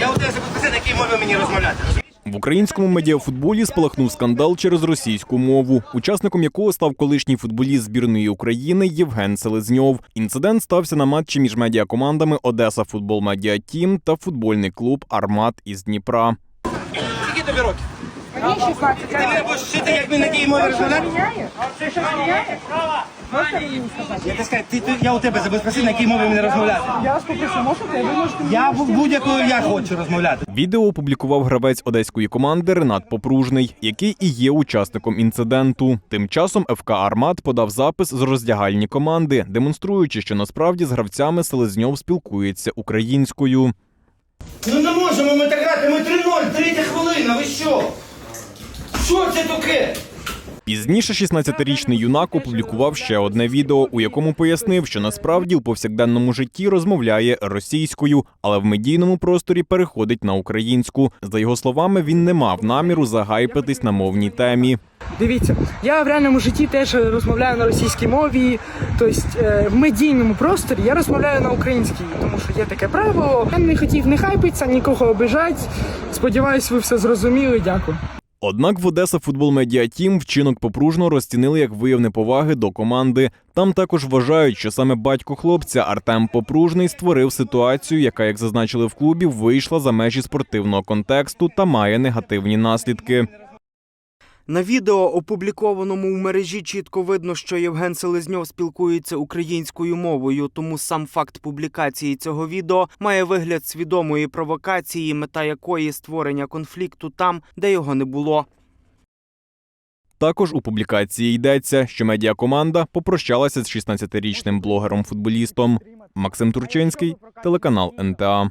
Я запитати, на якій мові мені розмовляти. В українському медіафутболі спалахнув скандал через російську мову, учасником якого став колишній футболіст збірної України Євген Селезньов. Інцидент стався на матчі між медіакомандами Одеса Футбол Медіа Тім та футбольний клуб Армат із Дніпра. Скільки тобі років? Мені 16 Ти мене будеш вчити, як мені на якій розмовляти? міняє? Міняє? Можете мені сказати? Я, ти, ти, я у тебе забезпечив, на якій мові мені розмовляти. Я вас попрошу, можете? Ви можете Я в будь-якою я хочу розмовляти. Відео опублікував гравець одеської команди Ренат Попружний, який і є учасником інциденту. Тим часом ФК Армат подав запис з роздягальні команди, демонструючи, що насправді з гравцями Селезньов спілкується українською. Ну не можемо ми так грати, ми 3-0, третя хвилина, ви що? Що це таке? Пізніше 16-річний юнак опублікував ще одне відео, у якому пояснив, що насправді у повсякденному житті розмовляє російською, але в медійному просторі переходить на українську. За його словами, він не мав наміру загайпитись на мовній темі. Дивіться, я в реальному житті теж розмовляю на російській мові, тобто е, в медійному просторі я розмовляю на українській, тому що є таке правило. Я не хотів не хайпитися, нікого обижати. Сподіваюсь, ви все зрозуміли. Дякую. Однак в Одеса футбол Медіа Тім вчинок попружно розцінили як вияв неповаги до команди. Там також вважають, що саме батько хлопця Артем Попружний створив ситуацію, яка, як зазначили в клубі, вийшла за межі спортивного контексту та має негативні наслідки. На відео, опублікованому в мережі, чітко видно, що Євген Селезньов спілкується українською мовою, тому сам факт публікації цього відео має вигляд свідомої провокації, мета якої створення конфлікту там, де його не було. Також у публікації йдеться, що медіакоманда попрощалася з 16-річним блогером-футболістом. Максим Турчинський, телеканал НТА.